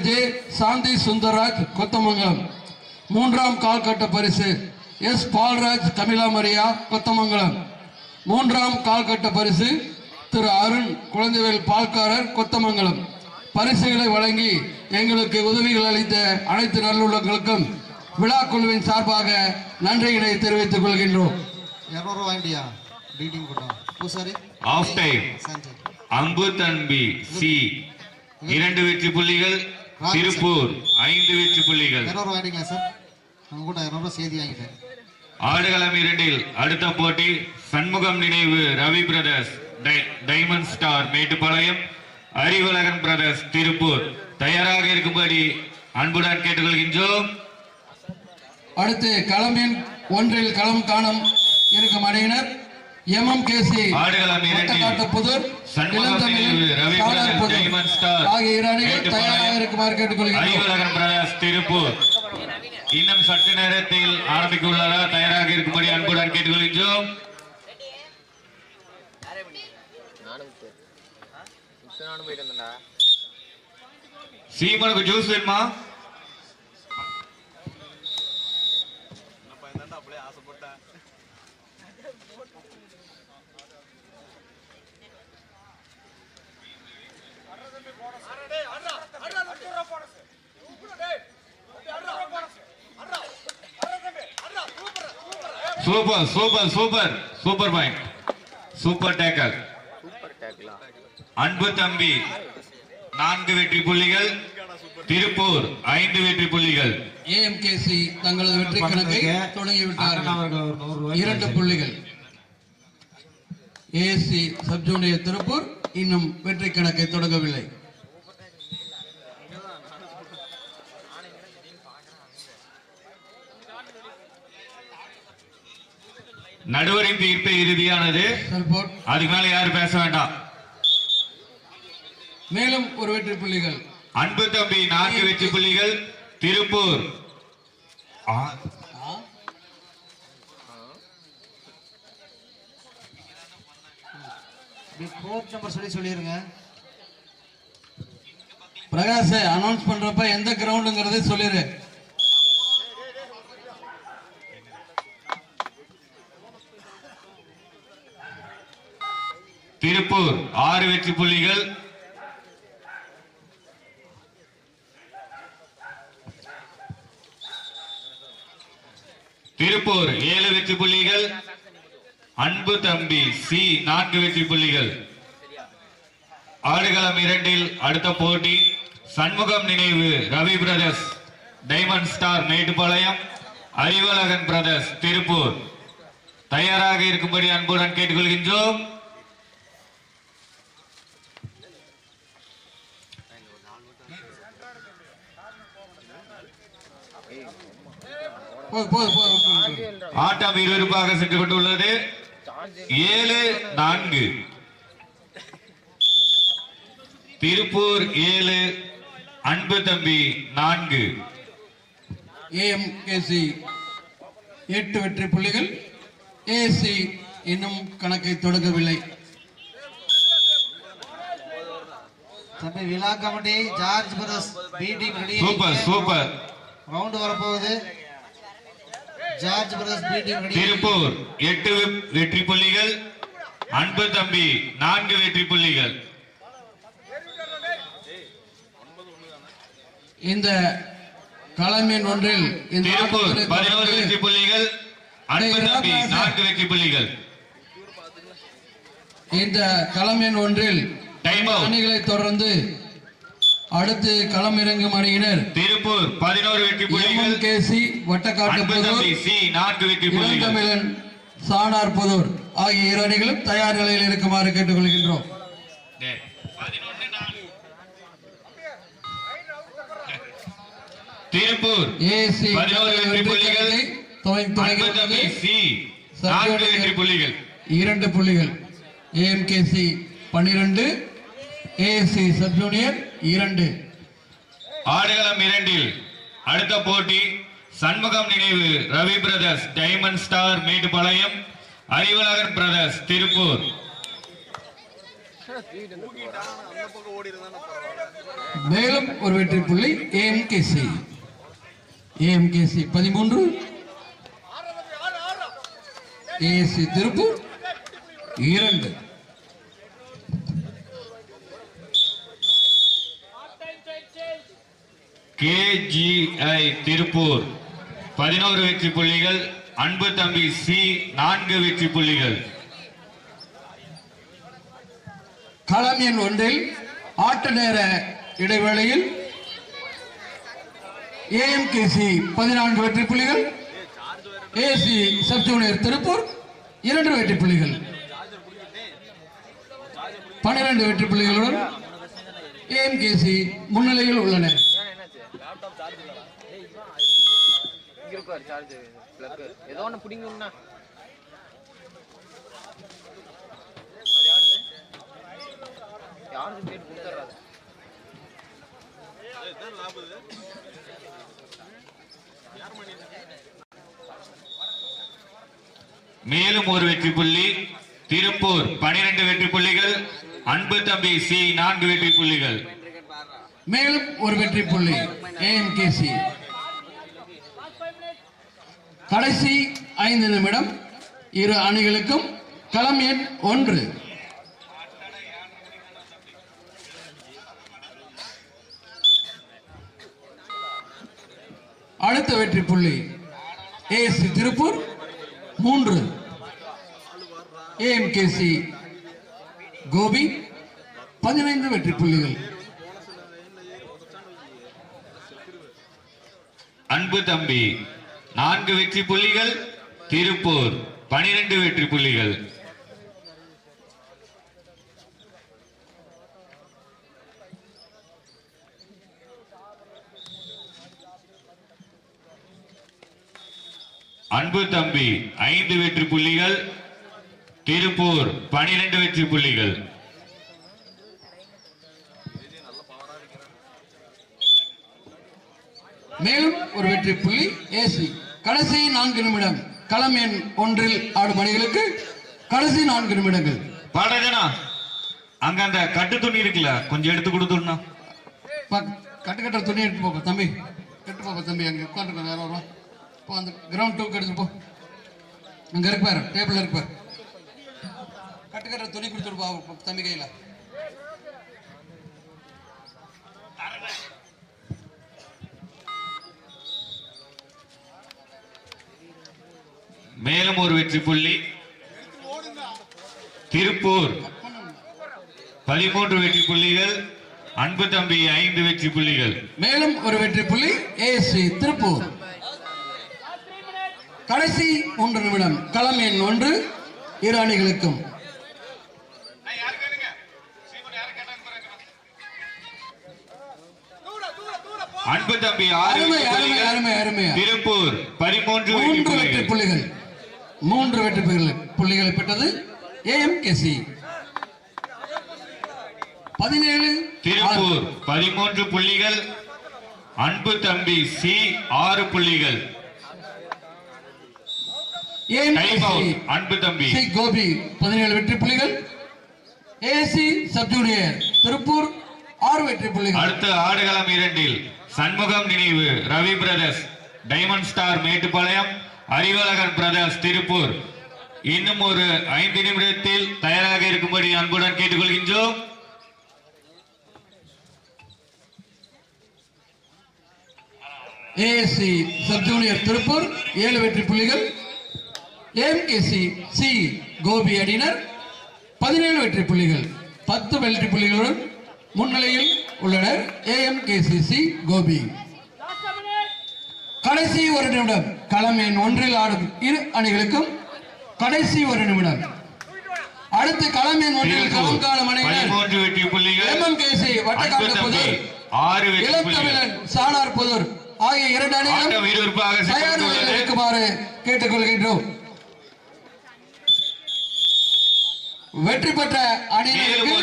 J சாந்தி சுந்தரராஜ் கொத்தமங்கலம். மூன்றாம் கால்கட்ட பரிசு எஸ் பால்ராஜ் கமிலா மரியா கொத்தமங்கலம். மூன்றாம் கால்கட்ட பரிசு திரு அருண் குழந்தைவேல் பால்காரர் கொத்தமங்கலம். பரிசுகளை வழங்கி எங்களுக்கு உதவிகள் அளித்த அனைத்து நல்லுள்ளங்களுக்கும் விழா குழுவின் சார்பாக நன்றியினை தெரிவித்துக் கொள்கின்றோம். அம்பு தன்பி சி. இரண்டு வெற்றி புள்ளிகள். திருப்பூர். ஐந்து வெற்றி புள்ளிகள். நம்ம கூட இரநூறுவா செய்தி வாங்கிட்டேன். ஆடுகளம் இரண்டில் அடுத்த போட்டி சண்முகம் நினைவு Ravi brothers di- diamond star Mettupalayam Arivazhagan brothers Tiruppur. தயாராக இருக்கும்படி அன்புடன் கேட்டுக்கொள்கின்றோம். அடுத்து களமின் ஒன்றில் களம் காணும் இருக்கும் அணியினர் ஆடுகளம் புதூர் ஆகிய இரு அணிகள் தயாராக இருக்குமாறு திருப்பூர். இன்னும் சற்று நேரத்தில் ஆரம்பிக்க உள்ளதா தயாராக இருக்கும்படி அன்புடன் கேட்டுக்கொள்கின்றோம். சீமனுக்கு ஜூஸ் வேணுமா? Super super super. Super point. Super tackle Anbu தம்பி நான்கு வெற்றி புள்ளிகள். திருப்பூர் ஐந்து வெற்றி புள்ளிகள். ஏஎம்கேசி தங்களது வெற்றி கணக்கை தொடங்கிவிட்டார்கள். இரண்டு புள்ளிகள். ஏசி சப் ஜூனியர் திருப்பூர் இன்னும் வெற்றி கணக்கை தொடங்கவில்லை. நடுவரின் தீர்ப்பு இறுதியானது. அதுக்கு மேல யாரும் பேச வேண்டாம். மேலும் ஒரு வெற்றி புள்ளிகள். அன்பு தம்பி நான்கு வெற்றி புள்ளிகள் திருப்பூர். கோச் நம்பர் சொல்லி சொல்லிருங்க. பிரகாஷ் அனௌன்ஸ் பண்றப்ப எந்த கிரவுண்டுங்கிறதை சொல்லிரு. திருப்பூர் ஆறு வெற்றி புள்ளிகள். திருப்பூர் ஏழு வெற்றி புள்ளிகள். அன்பு தம்பி சி நான்கு வெற்றி புள்ளிகள். ஆடுகளம் இரண்டில் அடுத்த போட்டி சண்முகம் நினைவு Ravi brothers diamond star Mettupalayam Arivazhagan brothers Tiruppur. தயாராக இருக்கும்படி அன்புடன் கேட்டுக்கொள்கின்றோம். ஆட்டம் விறுவிறுப்பாக சென்று கொண்டுள்ளது. ஏழு நான்கு. திருப்பூர் ஏழு அன்பு தம்பி நான்கு. ஏஎம்கேசி எட்டு வெற்றி புள்ளிகள். ஏசி இன்னும் கணக்கை தொடங்கவில்லை. தம்பி விழா committee George brothers B team super super. Round வரப்போகுது George brothers B team ready Tiruppur எட்டு வெற்றி புள்ளிகள் அன்பு தம்பி நான்கு வெற்றி புள்ளிகள். இந்த களமின் ஒன்றில் இந்த திருப்பூர் பதினோரு வெற்றி புள்ளிகள் அன்பு தம்பி நான்கு வெற்றி புள்ளிகள். இந்த களமின் ஒன்றில் அணிகளை தொடர்ந்து அடுத்து களம் இறங்கும் அணியினர் திருப்பூர் பதினோரு வெற்றி புள்ளிகள். வட்டக்காட்டு அன்பு புதூர் தம்பி சி நான்கு வெற்றி புள்ளிகள். சானார் புதூர் ஆகிய இரு அணிகளும் தயார் நிலையில் இருக்குமாறு கேட்டுக்கொள்கின்றோம். திருப்பூர் ஏசி பதினோரு வெற்றி புள்ளிகள். தொடங்கியுள்ளது. சி நான்கு வெற்றி புள்ளிகள். இரண்டு புள்ளிகள். ஏஎம்கேசி பன்னிரண்டு. ASC sub junior. இரண்டு. ஆடுகளம் இரண்டில் அடுத்த போட்டி சண்முகம் நினைவு Ravi brothers diamond star Mettupalayam Arivazhagan brothers Tiruppur. மேலும் ஒரு வெற்றி புள்ளி ஏஎம்கேசி. ஏஎம்கேசி பதிமூன்று. ஏஎஸ்சி திருப்பூர் இரண்டு. கேஜிஐ திருப்பூர். பதினோரு வெற்றி புள்ளிகள் அன்பு தம்பி சி நான்கு வெற்றி புள்ளிகள். களம் எண் ஒன்றில் ஆட்ட நேர இடைவேளையில் ஏஎம்கேசி பதினான்கு வெற்றி புள்ளிகள் ஏசி சப் ஜூனியர் திருப்பூர் இரண்டு வெற்றி புள்ளிகள். பன்னிரண்டு வெற்றி புள்ளிகளுடன் ஏஎம்கேசி முன்னிலையில் உள்ளன. லேப்டாப் சார்ஜ் இல்லடா. ஏய் இவன் இங்க இருப்பாரு சார்ஜ் பிளக் ஏதோ ஒன்று பிடிங்கண்ணா அது யாருது? யாருது கேட்டு கொடுத்துட்றாரு மேலும் ஒரு வெற்றி புள்ளி திருப்பூர் பனிரெண்டு வெற்றி புள்ளிகள் அன்பு தம்பி சி நான்கு வெற்றி புள்ளிகள் மேலும் ஒரு வெற்றி புள்ளி ஏஎம்கேசி கடைசி ஐந்து நிமிடம் இரு அணிகளுக்கும் களம் எண் ஒன்று. அடுத்த வெற்றி புள்ளி ஏஎஸ்சி திருப்பூர் மூன்று. ஏஎம்கேசி கோபி பதினைந்து வெற்றி புள்ளிகள். அன்பு தம்பி நான்கு வெற்றி புள்ளிகள் திருப்பூர் பனிரெண்டு வெற்றி புள்ளிகள். அன்பு தம்பி ஐந்து வெற்றி புள்ளிகள் திருப்பூர் பனிரெண்டு வெற்றி புள்ளிகள் மேலும் ஒரு வெற்றி புள்ளி. ஏசி. கடைசி நான்கு நிமிடம். களம் எண் ஒன்றில் ஆடும் அணிகளுக்கு கடைசி நான்கு நிமிடங்கள். பாடஜனா அங்க அந்த கட்டு துணி இருக்குல்ல கொஞ்சம் எடுத்து கொடுத்துடணும் பா- கட்டு கட்டுற துணி எடுத்து போப்பா தம்பி. கட்டு போப்பா தம்பி. அங்க உட்காந்துருக்க வேற வரும் போ அந்த கிரவுண்ட் டூக்கு எடுத்து போ. அங்க இருக்கு பாரு டேபிள் இருக்கு பாரு. கட்டு கட்டுற துணி கொடுத்துருப்பா அவ தம்பி கையில. மேலும் ஒரு வெற்றி புள்ளி. திருப்பூர். பதிமூன்று வெற்றி புள்ளிகள். அன்பு தம்பி ஐந்து வெற்றி புள்ளிகள். மேலும் ஒரு வெற்றி புள்ளி ஏசி திருப்பூர். கடைசி மூன்று நிமிடம் களம் எண் ஒன்று இரு அணிகளுக்கும். அன்பு தம்பி ஆறு திருப்பூர் பதிமூன்று வெற்றி மூன்று வெற்றி புள்ளிகள். புள்ளிகள். மூன்று வெற்றி புள்ளிகள் புள்ளிகளை பெற்றது ஏஎம்கேசி. பதினேழு திருப்பூர் பதிமூன்று புள்ளிகள் அன்பு தம்பி சி ஆறு புள்ளிகள். அன்பு தம்பி. சி கோபி பதினேழு வெற்றி புள்ளிகள். ஏசி சப் ஜூனியர் திருப்பூர் ஆறு வெற்றி புள்ளிகள். அடுத்து ஆடுகளம் இரண்டில் சண்முகம் நினைவு Ravi brothers diamond star Mettupalayam Arivazhagan brothers Tiruppur. இன்னும் ஒரு ஐந்து நிமிடத்தில் தயாராக இருக்கும்படி அன்புடன் கேட்டுக்கொள்கின்றோம். ஏஎஸ்சி சப் ஜூனியர் திருப்பூர் ஏழு வெற்றி புள்ளிகள். ஏஎம்கேசி சி கோபி அடினர் பதினேழு வெற்றி புள்ளிகள். பத்து வெற்றி புள்ளிகளுடன் முன்னிலையில் உள்ளனர் ஏஎம்கேசி சி கோபி. கடைசி ஒரு நிமிடம். களம் எண் ஒன்றில் ஆடும் இரு அணிகளுக்கும் கடைசி ஒரு நிமிடம். அடுத்து களம் எண் ஒன்றில் களம் எம்எம்கேசி அன்பு வட்டக்காட்டு புதூர் இளத்தமிழன் ஆகிய இரண்டு அணிகளும் தயார் நிலையில். இருக்குமாறு கேட்டுக்கொள்கின்றோம். வெற்றி பெற்ற அணியினருக்கு